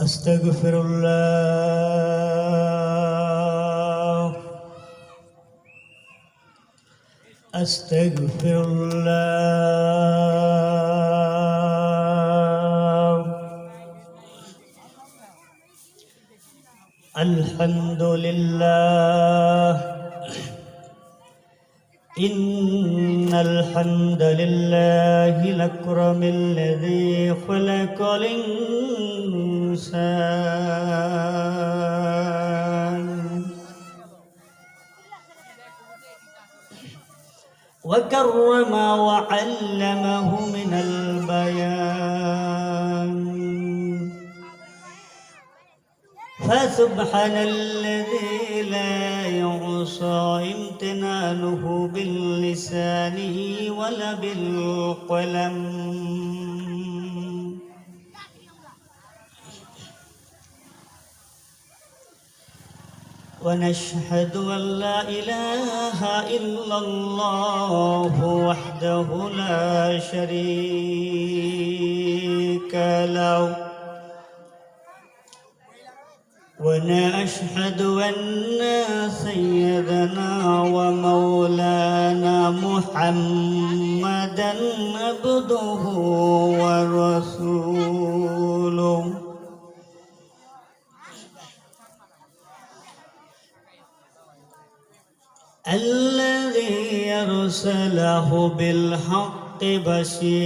أستغفر الله. أستغفر الله. الحمد لله. إن الحمد لله الأكرم الذي خلق الإنسان. وكرم وعلمه من البيان. فسبحان الذي لا يعصى امتنانه باللسان ولا بالقلم. ونشهد أن لا إله إلا الله وحده لا شريك له. ونشهد أن سيدنا ومولانا محمدا عبده ورسوله. الذي أرسله بالحق بشيرا.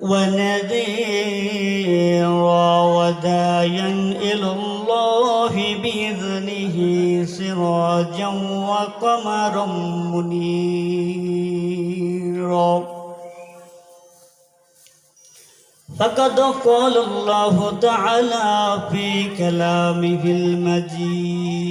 ونذيرا ودايا إلى الله بإذنه سراجا وقمرا منيرا. فقد قال الله تعالى في كلامه المجيد.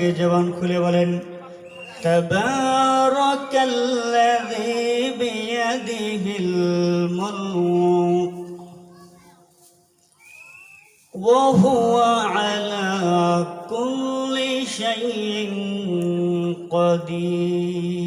সঙ্গে জবান খুলে বলেন تبارك الذي بيده الملك وهو على كل شيء قدير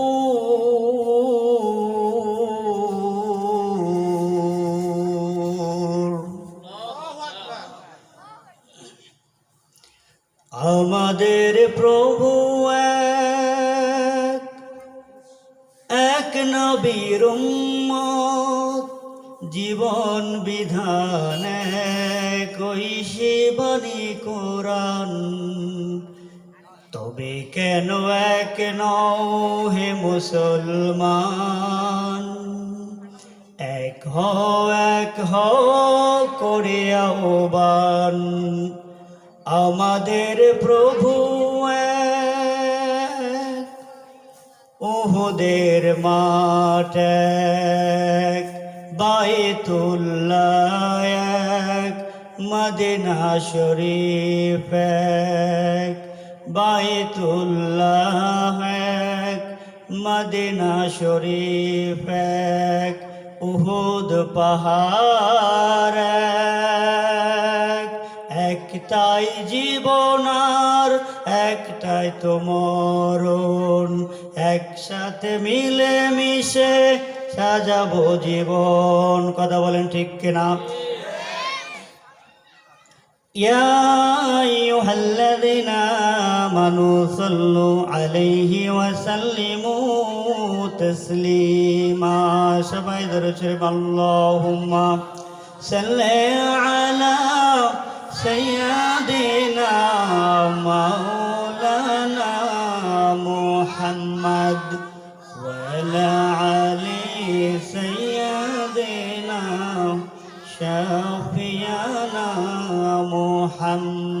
আমাদের প্রভু এক এক নবীর জীবন বিধান কই শিবনী কোরআন। তবে কেন এক নও হে মুসলমান? এক হ এক হ করে আহ্বান আমাদের প্রভু ওহুদের মাঠ এক, বায়তুল্লাহ এক মদিনা শরীফ এক বায়তুল্লাহ এক মদিনা শরীফ উহুদ পাহাড় একটাই জীবনার একটাই তো মরণ একসাথে মিলে মিশে সাজাবো জীবন কথা বলেন ঠিক কিনা يا أيها الذين آمنوا صلوا عليه وسلموا تسليما সবাই ধরে শরীফ اللهم صل على سيدنا مولانا محمد وعلى علي سيدنا شافينا محمد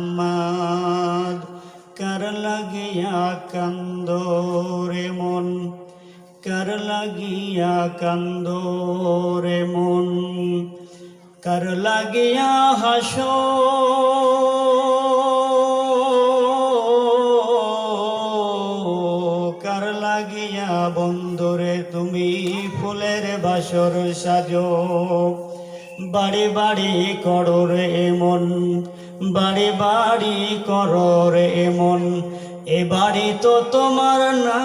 কর লাগিয়া কান্দোরে মন কর লাগিয়া কান্দোরে মন কর লাগিয়া হাসো। কার লাগিয়া বন্ধুরে তুমি ফুলের বাসর সাজো। বাড়ি বাড়ি করো রে এমন, বাড়ি বাড়ি করো রে এমন। এ বাড়ি তো তোমার না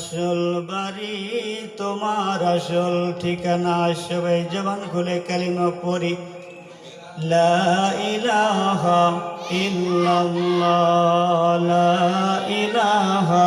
আসল বাড়ি, তোমার আসল ঠিকানা, সবাই জবান খুলে কালিম পড়ি। লা ইলাহা ইহ লা ইলাহা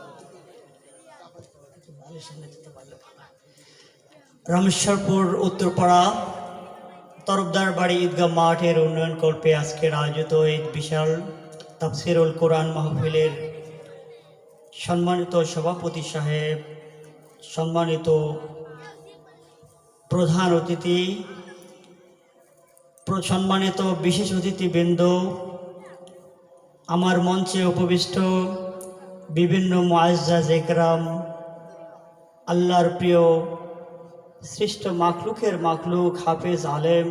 রামেশ্বরপুর, উত্তরপাড়া, তরফদার বাড়ি ঈদগাহ মাঠের উন্নয়ন কল্পে আজকের আয়োজিত এই বিশাল তাফসিরুল কোরআন মাহফিলের সম্মানিত সভাপতি সাহেব, সম্মানিত প্রধান অতিথি সম্মানিত বিশেষ অতিথিবৃন্দ, আমার মঞ্চে উপবিষ্ট বিভিন্ন মুআজ্জাজ একরাম, আল্লাহর প্রিয় সৃষ্ট মাখলুকের মাখলুক হাফেজ আলেম,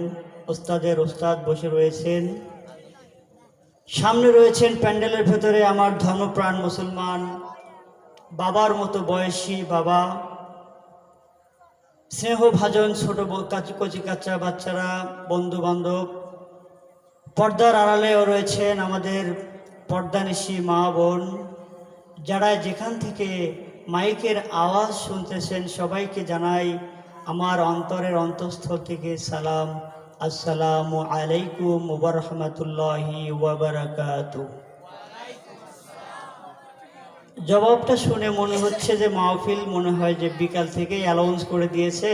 ওস্তাদের ওস্তাদ বসে রয়েছেন। সামনে রয়েছেন প্যান্ডেলের ভেতরে আমার ধর্মপ্রাণ মুসলমান, বাবার মতো বয়সী বাবা, স্নেহভাজন ছোট কচি কাচ্চা বাচ্চারা বন্ধু বান্ধব পর্দার আড়ালেও রয়েছেন আমাদের পর্দানিশী মা বোন, যারা যেখান থেকে মাইকের আওয়াজ শুনতেছেন সবাইকে জানাই আমার অন্তরের অন্তঃস্থল থেকে সালাম, আসসালামু আলাইকুম ওবরহমতুল্লাহি ওবরাকাতু জবাবটা শুনে মনে হচ্ছে যে মাহফিল মনে হয় যে বিকাল থেকেই অ্যালাউন্স করে দিয়েছে,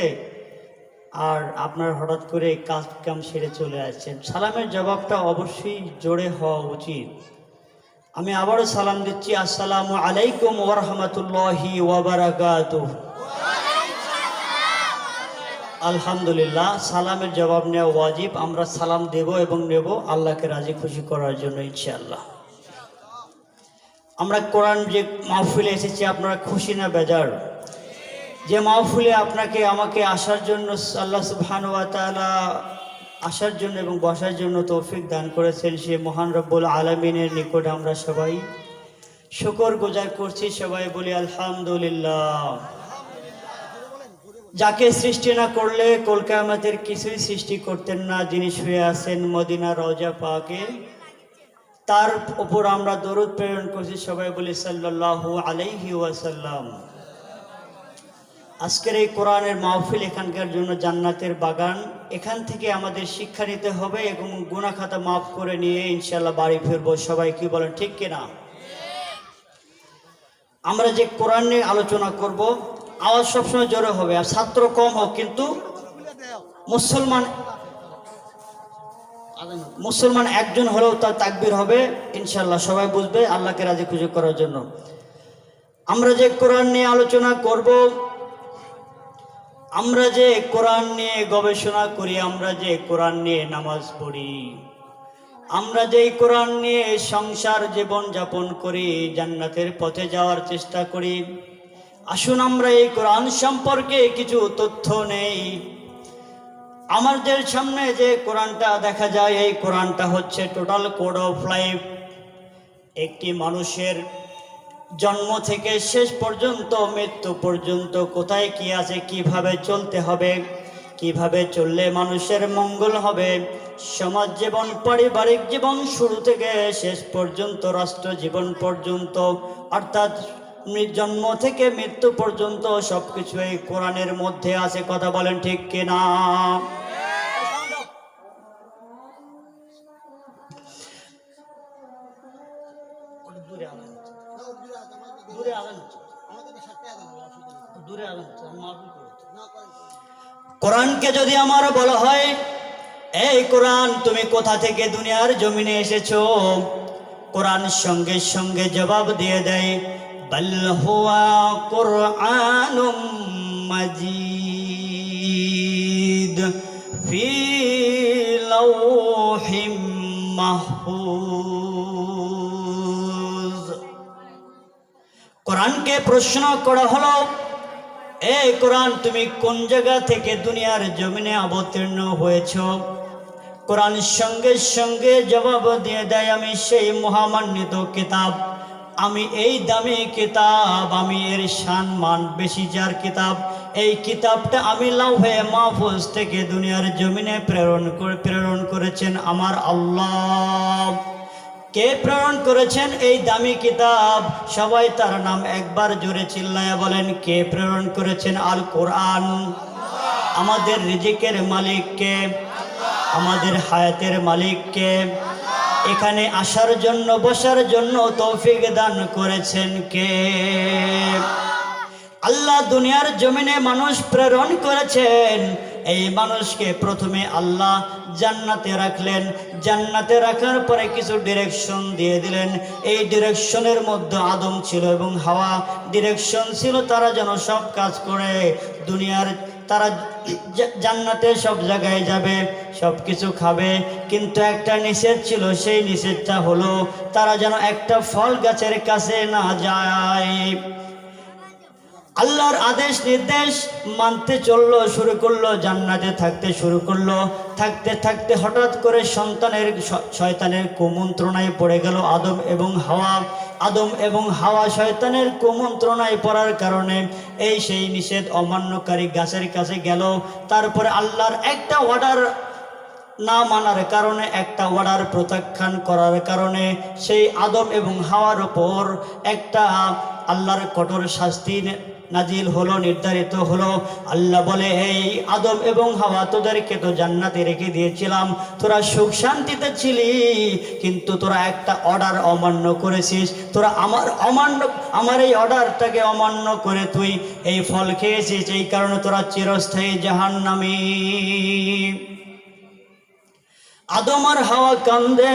আর আপনার হঠাৎ করে কাজ কাম সেরে চলে আসছেন। সালামের জবাবটা অবশ্যই জোরে হওয়া উচিত। আমি আবারও সালাম দিচ্ছি, আসসালামু আলাইকুম ওরহমতুল্লাহি ওয়াবারাকাতু আলহামদুলিল্লাহ, সালামের জবাব নেওয়া ওয়াজিব। আমরা সালাম দেব এবং নেব আল্লাহকে রাজি খুশি করার জন্য, ইনশাআল্লাহ। আমরা কোরআন যে মাহফিলে এসেছি, আপনারা খুশি না বেজার? যে মাহফিলে আপনাকে, আমাকে আসার জন্য, আল্লাহ সুবহান ওয়া তাআলা আসার জন্য এবং বসার জন্য তৌফিক দান করেছেন, সে মহান রব্বুল আলমিনের নিকট আমরা সবাই শুকর গুজার করছি। সবাই বলি আলহামদুলিল্লাহ। যাকে সৃষ্টি না করলে কলকামাতের কিছুই সৃষ্টি করতেন না, যিনি শুয়ে আছেন মদিনা রওজা পাকে তার উপর আমরা দরুদ প্রেরণ করছি, সবাই বলি সাল্লাল্লাহু আলাইহি ওয়াসাল্লাম। আজকের এই কোরআনের মাহফিল এখানকার জন্য জান্নাতের বাগান। এখান থেকে আমাদের শিক্ষা নিতে হবে এবং গুণাখাতা মাফ করে নিয়ে ইনশাল্লাহ বাড়ি ফিরবো। সবাই কি বলেন, ঠিক কিনা? আমরা যে কোরআন নিয়ে আলোচনা করব আওয়াজ সবসময় জোরে হবে আর ছাত্র কম হোক, কিন্তু মুসলমান মুসলমান একজন হলেও তার তাকবির হবে ইনশাল্লাহ সবাই বুঝবে, আল্লাহকে রাজি খুশি করার জন্য। আমরা যে কোরআন নিয়ে আলোচনা করব, আমরা যে কোরআন নিয়ে গবেষণা করি, আমরা যে কোরআন নিয়ে নামাজ পড়ি, আমরা যে কোরআন নিয়ে সংসার জীবন যাপন করি, জান্নাতের পথে যাওয়ার চেষ্টা করি আসুন আমরা এই কোরআন সম্পর্কে কিছু তথ্য নেই। আমাদের সামনে যে কোরআনটা দেখা যায়, এই কোরআনটা হচ্ছে টোটাল কোড অফ লাইফ একটি মানুষের জন্ম থেকে শেষ পর্যন্ত, মৃত্যু পর্যন্ত কোথায় কি আছে, কীভাবে চলতে হবে, কীভাবে চললে মানুষের মঙ্গল হবে, সমাজ জীবন, পারিবারিক জীবন শুরু থেকে শেষ পর্যন্ত রাষ্ট্র জীবন পর্যন্ত, অর্থাৎ জন্ম থেকে মৃত্যু পর্যন্ত সবকিছু এই কোরআনের মধ্যে আছে কথা বলেন ঠিক কিনা? কোরআনকে যদি আমার বলা হয় এই কোরআন তুমি কোথা থেকে দুনিয়ার জমিনে এসেছ? কোরআন সঙ্গে সঙ্গে জবাব দিয়ে দেয় বল হুয়া কোরআনুম মাজিদ ফি লাউহিম মাহফুজ কোরআনকে প্রশ্ন করা হলো এই কোরআন তুমি কোন জায়গা থেকে দুনিয়ার জমিনে অবতীর্ণ হয়েছ কোরআন সঙ্গে সঙ্গে জবাব দিয়ে দেয় আমি সেই মহামান্বিত কিতাব আমি এই দামি কিতাব, আমি এর সম্মান বেশি যার কিতাব। এই কিতাবটা আমি লাউহে মাহফুজ থেকে দুনিয়ার জমিনে প্রেরণ করে, প্রেরণ করেছেন আমার আল্লাহ। কে প্রেরণ করেছেন এই দামি কিতাব? সবাই তার নাম একবার জোরে চিল্লায় বলেন, কে প্রেরণ করেছেন আল কোরআন? আমাদের রিজিকের মালিককে আমাদের হায়াতের মালিককে এখানে আসার জন্য, বসার জন্য তৌফিক দান করেছেন কে? আল্লাহ দুনিয়ার জমিনে মানুষ প্রেরণ করেছেন। এই মানুষকে প্রথমে আল্লাহ জান্নাতে রাখলেন। জান্নাতে রাখার পরে কিছু ডিরেকশন দিয়ে দিলেন। এই ডিরেকশনের মধ্যে আদম ছিল এবং হাওয়া। ডিরেকশন ছিল তারা যেন সব কাজ করে। দুনিয়ার তারা জান্নাতে সব জায়গায় যাবে সব কিছু খাবে। কিন্তু একটা নিষেধ ছিল, সেই নিষেধটা হলো, তারা যেন একটা ফল গাছের কাছে না যায়। আল্লাহর আদেশ, নির্দেশ মানতে চলল, শুরু করল, জান্নাতে থাকতে শুরু করল। থাকতে থাকতে হঠাৎ করে সন্তানের শয়তানের কুমন্ত্রণায় পড়ে গেল আদম এবং হাওয়া। আদম এবং হাওয়া শয়তানের কুমন্ত্রণায় পড়ার কারণে এই সেই নিষেধ অমান্যকারী গাছের কাছে গেল। তারপরে আল্লাহর একটা অর্ডার না মানার কারণে একটা অর্ডার প্রত্যাখ্যান করার কারণে সেই আদম এবং হাওয়ার ওপর একটা আল্লাহর কঠোর শাস্তি নাজিল হলো, নির্ধারিত হলো। আল্লাহ বলে, এই আদম এবং হাওয়া তোদেরকে তো জান্নাতে রেখে দিয়েছিলাম। তোরা সুখ শান্তিতে ছিলি, কিন্তু তোরা একটা অর্ডার অমান্য করেছিস। তোরা আমার অমান্য, আমার এই অর্ডারটাকে অমান্য করে তুই এই ফল খেয়েছিস। এই কারণে তোরা চিরস্থায়ী জাহান্নামী। আদম আর হাওয়া কান্দে।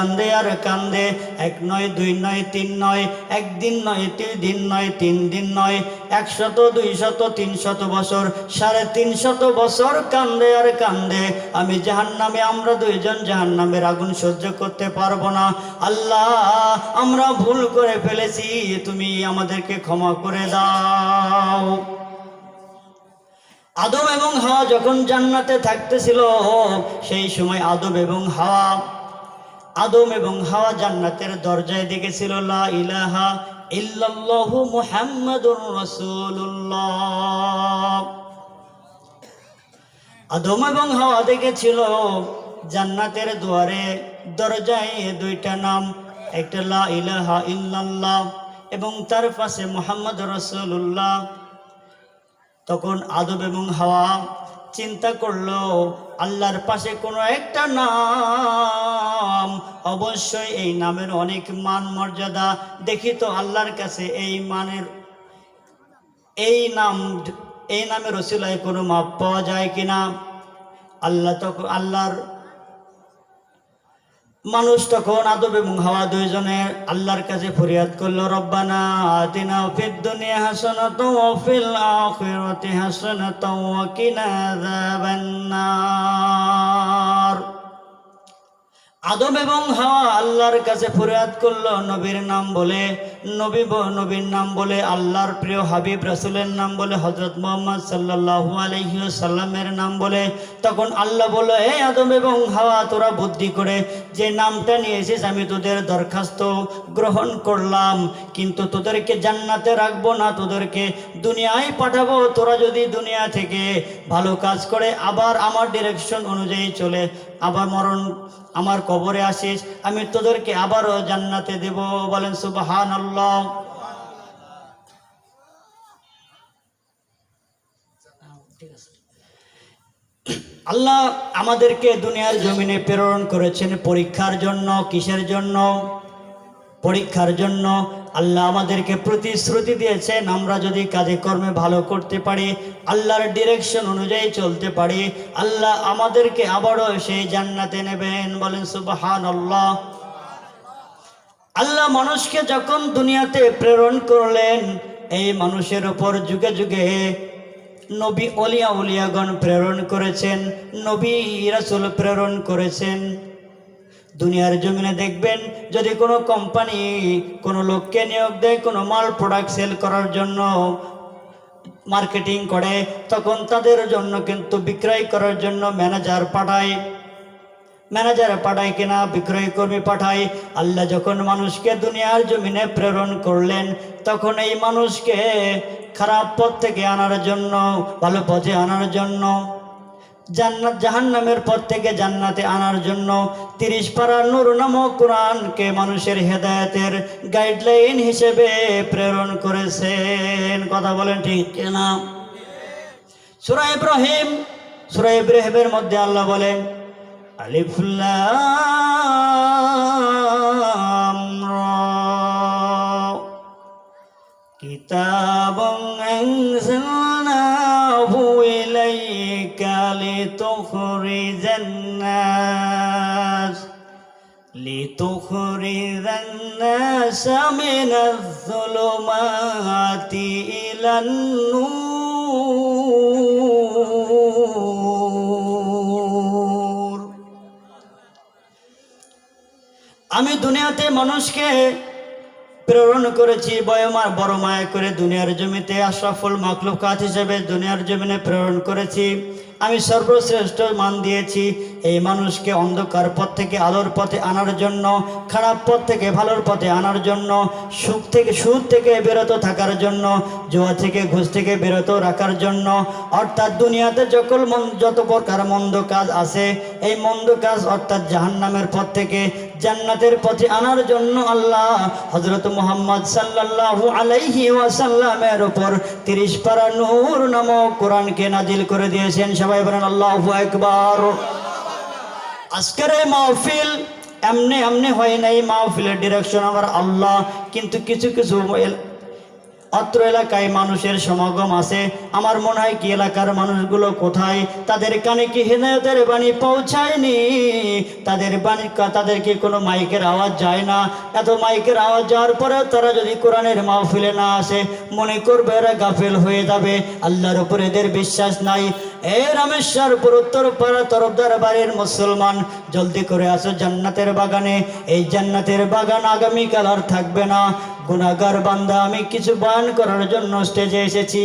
কান্দে আর কান্দে। এক নয়, দুই নয়, তিন নয়, একদিন নয় তিন দিন নয় তিন দিন নয়, একশত দুই শত তিন শত বছর, সাড়ে তিন শত বছর কান্দে আর কান্দে। আমি জাহান নামে আমরা দুইজন জাহান নামের আগুন সহ্য করতে পারব না। আল্লাহ, আমরা ভুল করে ফেলেছি, তুমি আমাদেরকে ক্ষমা করে দাও। আদম এবং হাওয়া যখন জান্নাতে থাকতেছিল, সেই সময় আদম এবং হাওয়া আদম এবং হাওয়া জান্নাতের দরজায় দেখেছিল, লা ইলাহা ইল্লাল্লাহু মুহাম্মাদুর রাসূলুল্লাহ। আদম এবং হাওয়া দেখেছিল, জান্নাতের দুয়ারে, দরজায় দুইটা নাম, একটা লা ইলাহা ইল্লাল্লাহ এবং তার পাশে মোহাম্মদ রসুল্লাহ তখন আদব এবং হাওয়া চিন্তা করল, আল্লাহর পাশে কোনো একটা নাম। অবশ্যই এই নামের অনেক মান মর্যাদা। দেখি তো আল্লাহর কাছে এই মানের, এই নাম, এই নামের রসিলায় কোনো মাপ পাওয়া যায় কিনা? আল্লাহ তখন আল্লাহর মানুষ তখন আদব এবং হাওয়া দুইজনে আল্লাহর কাছে ফরিয়াদ করল, রব্বানা আতিনা ফিদ দুনিয়া হাসানাত ওয়া ফিল আখিরাতি হাসানাত ওয়া কিনা আযাবান নার। আদম এবং হাওয়া আল্লাহর কাছে ফরিয়াদ করল, নবীর নাম বলে নবী নবীর নাম বলে আল্লাহর প্রিয় হাবিব, রাসুলের নাম বলে হজরত মোহাম্মদ সাল্লাল্লাহু আলাইহি সাল্লামের নাম বলে। তখন আল্লাহ বলল হে আদম এবং হাওয়া, তোরা বুদ্ধি করে যে নামটা নিয়েছিস, আমি তোদের দরখাস্ত গ্রহণ করলাম। কিন্তু তোদেরকে জান্নাতে রাখব না, তোদেরকে দুনিয়ায় পাঠাবো। তোরা যদি দুনিয়া থেকে ভালো কাজ করে আবার আমার ডিরেকশন অনুযায়ী চলে, আবার মরণ আমার কবরে আসিস, আমি তোদেরকে আবারও জান্নাতে দেব। বলেন সুবাহান আল্লাহ আল্লাহ আমাদেরকে দুনিয়ার জমিনে প্রেরণ করেছেন পরীক্ষার জন্য, কিসের জন্য? পরীক্ষার জন্য। আল্লাহ আমাদেরকে প্রতিশ্রুতি দিয়েছেন, আমরা যদি কাজে কর্মে ভালো করতে পারি, আল্লাহর ডিরেকশন অনুযায়ী চলতে পারি, আল্লাহ আমাদেরকে আবারও সেই জান্নাতে নেবেন। বলেন সুবাহান আল্লাহ আল্লাহ মানুষকে যখন দুনিয়াতে প্রেরণ করলেন, এই মানুষের ওপর যুগে যুগে নবী অলিয়া উলিয়াগণ প্রেরণ করেছেন, নবী রাসুল প্রেরণ করেছেন। দুনিয়ার জমিনে দেখবেন, যদি কোনো কোম্পানি কোনো লোককে নিয়োগ দেয়, কোনো মাল প্রোডাক্ট সেল করার জন্য মার্কেটিং করে, তখন তাদের জন্য কিন্তু বিক্রয় করার জন্য ম্যানেজার পাঠায়। ম্যানেজার পাঠায় কিনা, বিক্রয় কর্মী পাঠায়। আল্লাহ যখন মানুষকে দুনিয়ার জমিনে প্রেরণ করলেন, তখন এই মানুষকে খারাপ পথ থেকে আনার জন্য, ভালো পথে আনার জন্য, জান্নাত, জাহান্নামের পথ থেকে জান্নাতে আনার জন্য তিরিশ পারা নূর নামক কোরআনকে মানুষের হেদায়েতের গাইডলাইন হিসেবে প্রেরণ করেছেন। কথা বলেন ঠিক না সুরা ইব্রাহিম, সুরা ইব্রাহিমের মধ্যে আল্লাহ বলেন ألف لام را. كتاب أنزلناه إليك لتخرج الناس لتخرج الناس من الظلمات إلى النور. আমি দুনিয়াতে মানুষকে প্রেরণ করেছি বয়মার বড় মায়া করে দুনিয়ার জমিতে আশরাফুল মাকলুকাত হিসেবে দুনিয়ার জমিনে প্রেরণ করেছি। আমি সর্বশ্রেষ্ঠ মান দিয়েছি। এই মানুষকে অন্ধকার পথ থেকে আলোর পথে আনার জন্য, খারাপ পথ থেকে ভালোর পথে আনার জন্য, সুখ থেকে সুদ থেকে বিরত থাকার জন্য, জোয়া থেকে ঘুষ থেকে বিরত রাখার জন্য, অর্থাৎ দুনিয়াতে মন- যত প্রকার মন্দ কাজ আছে, এই মন্দ কাজ অর্থাৎ জাহান্নামের পথ থেকে জান্নাতের পথে আনার জন্য আল্লাহ হজরত মোহাম্মদ সাল্লাল্লাহু আলাইহি ওয়াসাল্লামের উপর তিরিশ পারা নূর নামক কোরআনকে নাজিল করে দিয়েছেন। সবাই বলেন, আল্লাহ একবার আজকের এই মাহফিল এমনি এমনি হয় নাই। মাহফিলের ডিরেকশন আমার আল্লাহ কিন্তু কিছু কিছু অত্র এলাকায় মানুষের সমাগম আছে। আমার মনে হয় কি এলাকার মানুষগুলো কোথায়? তাদের কানে কি হৃদয়তের বাণী পৌঁছায়নি? তাদের বাণী তাদেরকে কোনো মাইকের আওয়াজ যায় না? এত মাইকের আওয়াজ যাওয়ার পরেও তারা যদি কোরআনের মাহফিলে না আসে, মনে করবে এরা গাফেল হয়ে যাবে। আল্লাহর উপর এদের বিশ্বাস নাই। এ রামেশ্বরপুর উত্তর পাড়া, তরফদার বাড়ির মুসলমান, জলদি করে আসো জান্নাতের বাগানে। এই জান্নাতের বাগান আগামীকাল আর থাকবে না। গুনাগার বান্দা, আমি কিছু বান করার জন্য স্টেজে এসেছি।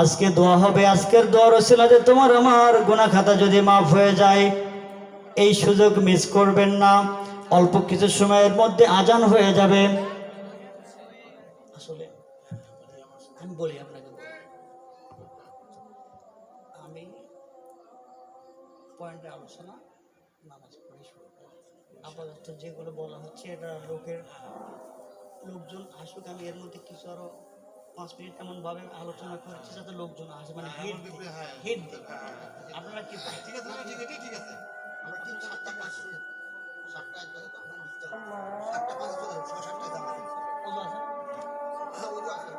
আজকে দোয়া হবে, আজকের দোয়ার ওসিলাতে তোমার আমার গুণা খাতা যদি মাফ হয়ে যায়, এই সুযোগ মিস করবেন না। অল্প কিছু সময়ের মধ্যে আজান হয়ে যাবে। আসলে, আমি বলি তথ্য যেগুলো বলা হচ্ছে এটা লোকের লোকজন আসুক আমি এর মধ্যে কিছু আরও পাঁচ মিনিট এমনভাবে আলোচনা করছি যাতে লোকজন আসে। মানে হ্যাঁ, হেড হেড হ্যাঁ, হ্যাঁ, আপনারা কি ঠিক আছে ঠিক আছে ঠিক আছে। আমরা ঠিক সাতটা পাঁচ সাতটা একবারে সাতটা পাঁচ ছয় সাতটা আছে? হ্যাঁ ওই আছে।